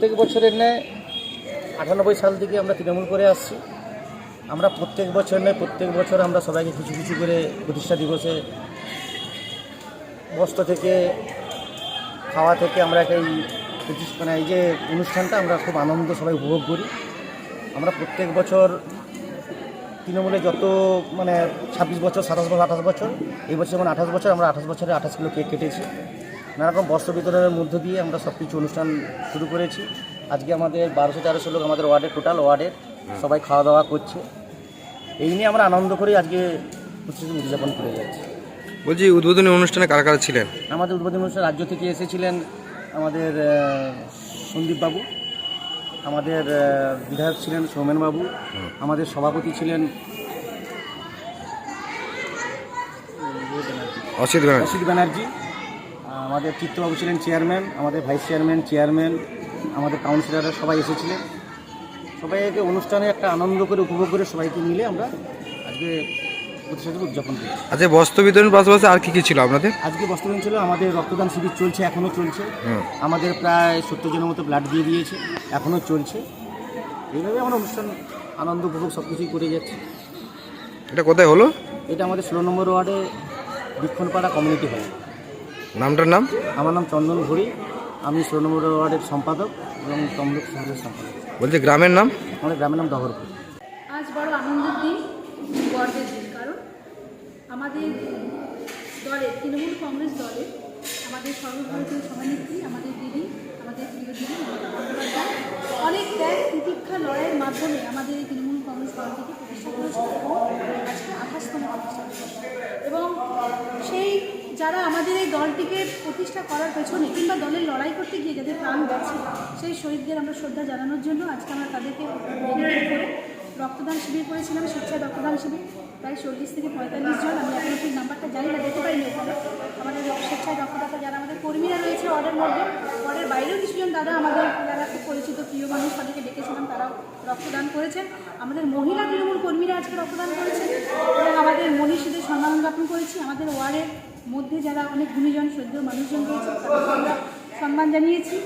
প্রত্যেক বছরের ন্যায় আটানব্বই সাল থেকে আমরা তৃণমূল করে আসছি। আমরা প্রত্যেক বছর নয় প্রত্যেক বছর আমরা সবাইকে কিছু কিছু করে প্রতিষ্ঠা দিবসে বস্ত্র থেকে, খাওয়া থেকে আমরা একটা এই প্রতিষ্ঠা- মানে এই যে অনুষ্ঠানটা আমরা খুব আনন্দ সবাই উপভোগ করি। আমরা প্রত্যেক বছর তৃণমূলে যত মানে ছাব্বিশ বছর, সাতাশ বছর, আঠাশ বছর, এই বছর মানে আঠাশ বছর, আমরা আঠাশ বছরে আঠাশ কিলো কেক কেটেছি। নানারকম বস্ত্র বিতরণের মধ্য দিয়ে আমরা সব কিছু অনুষ্ঠান শুরু করেছি। আজকে আমাদের বারোশো তেরোশো লোক আমাদের ওয়ার্ডের টোটাল ওয়ার্ডের সবাই খাওয়া দাওয়া করছে। এই নিয়ে আমরা আনন্দ করে আজকে উদযাপন করে যাচ্ছি। বলছি উদ্বোধনী অনুষ্ঠানে কারা কারা ছিলেন? আমাদের উদ্বোধনী অনুষ্ঠান রাজ্য থেকে এসেছিলেন আমাদের সন্দীপবাবু আমাদের বিধায়ক ছিলেন সৌমেনবাবু আমাদের সভাপতি ছিলেন অসিত ব্যানার্জি। অসিত ব্যানার্জি আমাদের চিত্তবাবু ছিলেন চেয়ারম্যান আমাদের ভাইস চেয়ারম্যান চেয়ারম্যান আমাদের কাউন্সিলররা সবাই এসেছিলেন সবাইকে অনুষ্ঠানে একটা আনন্দ করে উপভোগ করে সবাইকে মিলে আমরা আজকে প্রতিষ্ঠাতা উদযাপন করি আজকে বস্ত্র বিতরণ পাশাপাশি আর কি কি ছিল আপনাদের? আজকে বস্ত্রদান ছিল আমাদের রক্তদান শিবির চলছে এখনও চলছে। আমাদের প্রায় সত্তর জনের মতো ব্লাড দিয়ে দিয়েছে এখনও চলছে। এইভাবে আমরা অনুষ্ঠান আনন্দ উপভোগ সব কিছুই করে যাচ্ছি। এটা কোথায় হলো? এটা আমাদের ষোলো নম্বর ওয়ার্ডে বৃক্ষণপাড়া কমিউনিটি হল নামটার নাম? আমার নাম চন্দন ঘড়ি আমি ষোলো নম্বর ওয়ার্ডের সম্পাদক এবং তমলুক শহরের সম্পাদক। বলছি গ্রামের নাম? আমাদের গ্রামের নাম দহরপুর। আজ বড় আনন্দের দিন গর্বের দিন কারণ আমাদের দলে তৃণমূল কংগ্রেস দলে আমাদের সর্বভারতীয় সভানেত্রী আমাদের দিদি আমাদের প্রিয় দিদি অনেক ত্যাগ তিতিক্ষা লড়াইয়ের মাধ্যমে আমাদের এই তৃণমূল কংগ্রেস দলটিকে প্রতিষ্ঠা করেছে এবং আজকে আঠাশতম প্রতিষ্ঠা এবং যারা আমাদের এই দলটিকে প্রতিষ্ঠা করার পেছনে কিংবা দলের লড়াই করতে গিয়ে যাদের প্রাণ গেছে সেই শহীদদের আমরা শ্রদ্ধা জানানোর জন্য আজকে আমরা তাদেরকে রক্তদান শিবির করেছিলাম, স্বেচ্ছায় রক্তদান শিবির। প্রায় চল্লিশ থেকে পঁয়তাল্লিশ জন, আমি এখনও ঠিক নাম্বারটা জানি না, দেখতে পাইনি ওখানে। আমাদের স্বেচ্ছায় রক্তদাতা যারা আমাদের কর্মীরা রয়েছে ওয়ার্ডের মধ্যে ওয়ার্ডের বাইরেও কিছুজন দাদা আমাদের যারা খুব পরিচিত, প্রিয় মানুষ তাদেরকে ডেকেছিলাম, তারাও রক্তদান করেছেন। আমাদের মহিলা তৃণমূল কর্মীরা আজকে রক্তদান করেছেন। মনীষীদের সম্মান জ্ঞাপন করেছি। আমাদের ওয়ার্ডের মধ্যে যারা অনেক গুণীজন সদ্য মানুষজন রয়েছে তাদেরকে আমরা সম্মান জানিয়েছি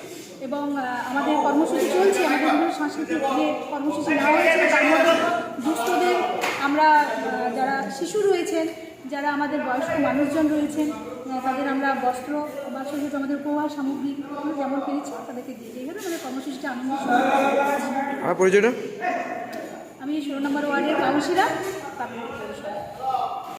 এবং আমাদের কর্মসূচি চলছে। আমাদের বিভিন্ন সাংস্কৃতিক যে কর্মসূচি নেওয়া হয়েছে তার মধ্যে দুস্থদের আমরা যারা শিশু রয়েছেন যারা আমাদের বয়স্ক মানুষজন রয়েছেন তাদের আমরা বস্ত্র বা সেক্ষেত্রে আমাদের উপহার সামগ্রী যেমন পেরেছি তাদেরকে দিয়ে এইভাবে আমাদের কর্মসূচিটা আনন্দ পরিচয়টা? আমি ষোলো নম্বর ওয়ার্ডের কাউন্সিলর